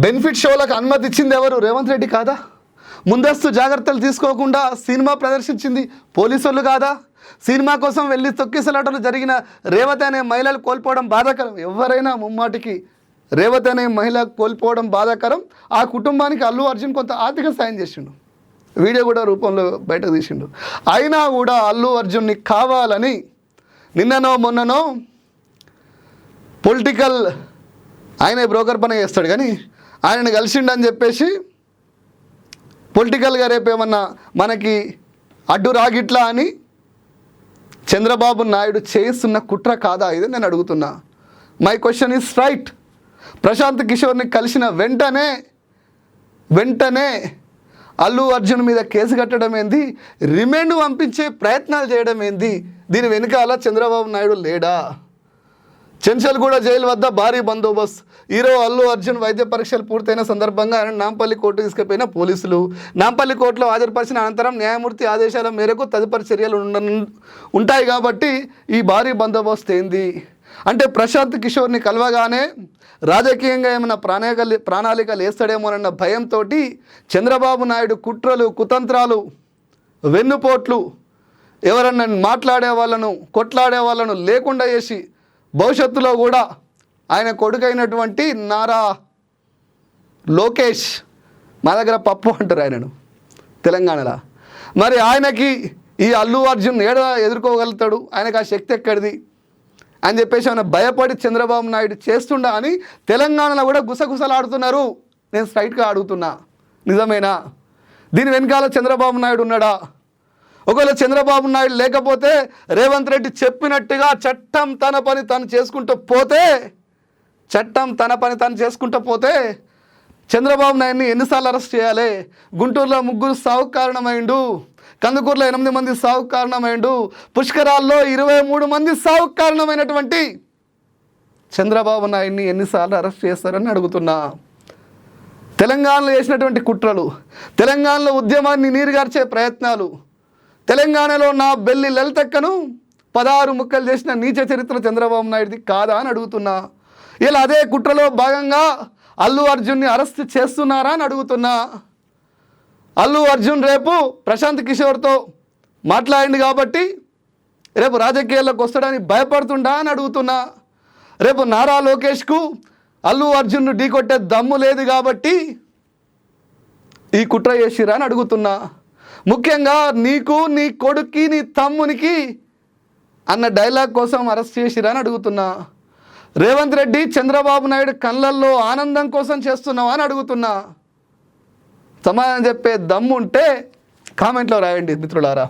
Benefit షోలకు అనుమతి ఇచ్చింది ఎవరు? రేవంత్ రెడ్డి కాదా? ముందస్తు జాగ్రత్తలు తీసుకోకుండా సినిమా ప్రదర్శించింది పోలీసులు కాదా? సినిమా కోసం వెళ్ళి తొక్కిసలాటలు జరిగిన రేవతి అనే మహిళలు కోల్పోవడం బాధాకరం. ఎవరైనా ముమ్మాటికి రేవతి అనే మహిళ కోల్పోవడం బాధాకరం. ఆ కుటుంబానికి అల్లు అర్జున్ కొంత ఆర్థిక సాయం చేసిండు. వీడియో కూడా రూపంలో బయటకు తీసిండు. అయినా కూడా అల్లు అర్జున్ని కావాలని నిన్ననో మొన్ననో పొలిటికల్ ఆయన బ్రోకర్ పని చేస్తాడు కానీ ఆయనను కలిసిండని చెప్పేసి పొలిటికల్గా రేపు ఏమన్నా మనకి అడ్డు రాగిట్లా అని చంద్రబాబు నాయుడు చేస్తున్న కుట్ర కాదా ఇది నేను అడుగుతున్నా. My question is right Prashant కిషోర్ని కలిసిన వెంటనే వెంటనే అల్లు అర్జున్ మీద కేసు కట్టడం ఏంది? రిమాండ్ పంపించే ప్రయత్నాలు చేయడం ఏంది? దీని వెనుకాల చంద్రబాబు నాయుడు లేడా? చెంచల్గూడ జైలు వద్ద భారీ బందోబస్తు. హీరో అల్లు అర్జున్ వైద్య పరీక్షలు పూర్తయిన సందర్భంగా ఆయన నాంపల్లి కోర్టు తీసుకుపోయిన పోలీసులు. నాంపల్లి కోర్టులో హాజరుపరిచిన అనంతరం న్యాయమూర్తి ఆదేశాల మేరకు తదుపరి చర్యలు ఉంటాయి కాబట్టి ఈ భారీ బందోబస్తు ఏంది? అంటే ప్రశాంత్ కిషోర్ని కలవగానే రాజకీయంగా ఏమైనా ప్రణాళిక ప్రణాళికలు వేస్తాడేమోనన్న భయంతో చంద్రబాబు నాయుడు కుట్రలు కుతంత్రాలు వెన్నుపోట్లు ఎవరన్నా మాట్లాడే వాళ్ళను కొట్లాడే వాళ్ళను లేకుండా చేసి భవిష్యత్తులో కూడా ఆయన కొడుకైనటువంటి నారా లోకేష్ మా దగ్గర పప్పు అంటారు ఆయనను తెలంగాణలో. మరి ఆయనకి ఈ అల్లు అర్జున్ ఏడ ఎదుర్కోగలుగుతాడు? ఆయనకు ఆ శక్తి ఎక్కడిది? అని చెప్పేసి ఆయన భయపడి చంద్రబాబు నాయుడు చేస్తుండా అని తెలంగాణలో కూడా గుసగుసలాడుతున్నారు. నేను స్ట్రైట్గా అడుగుతున్నా. నిజమేనా? దీని వెనకాల చంద్రబాబు నాయుడు ఉన్నాడా? ఒకవేళ చంద్రబాబు నాయుడు లేకపోతే రేవంత్ రెడ్డి చెప్పినట్టుగా చట్టం తన పని తను చేసుకుంటూ పోతే చట్టం తన పని తను చేసుకుంటూ పోతే చంద్రబాబు నాయుడిని ఎన్నిసార్లు అరెస్ట్ చేయాలి? గుంటూరులో ముగ్గురు సావుకు కారణమైండు కందుకూరులో ఎనిమిది మంది సావు కారణమైండు పుష్కరాల్లో ఇరవై మూడు మంది సావుకు కారణమైనటువంటి చంద్రబాబు నాయుడిని ఎన్నిసార్లు అరెస్ట్ చేస్తారని అడుగుతున్నా. తెలంగాణలో చేసినటువంటి కుట్రలు తెలంగాణలో ఉద్యమాన్ని నీరుగార్చే ప్రయత్నాలు తెలంగాణలో నా బెల్లి లలితక్కను పదహారు ముక్కలు చేసిన నీచ చరిత్ర చంద్రబాబు నాయుడిది కాదా అని అడుగుతున్నా. ఇలా అదే కుట్రలో భాగంగా అల్లు అర్జున్ని అరెస్ట్ చేస్తున్నారా అని అడుగుతున్నా. అల్లు అర్జున్ రేపు ప్రశాంత్ కిషోర్తో మాట్లాడింది కాబట్టి రేపు రాజకీయాల్లోకి వస్తాడని భయపడుతుండా అని అడుగుతున్నా. రేపు నారా లోకేష్కు అల్లు అర్జున్ను ఢీకొట్టే దమ్ము లేదు కాబట్టి ఈ కుట్ర చేసిరా అని అడుగుతున్నా. ముఖ్యంగా నీకు నీ కొడుక్కి నీ తమ్మునికి అన్న డైలాగ్ కోసం అరెస్ట్ చేసిరా అని అడుగుతున్నా. రేవంత్ రెడ్డి చంద్రబాబు నాయుడు కళ్ళల్లో ఆనందం కోసం చేస్తున్నావా అని అడుగుతున్నా. సమాధానం చెప్పే దమ్ము ఉంటే కామెంట్లో రాయండి మిత్రులారా.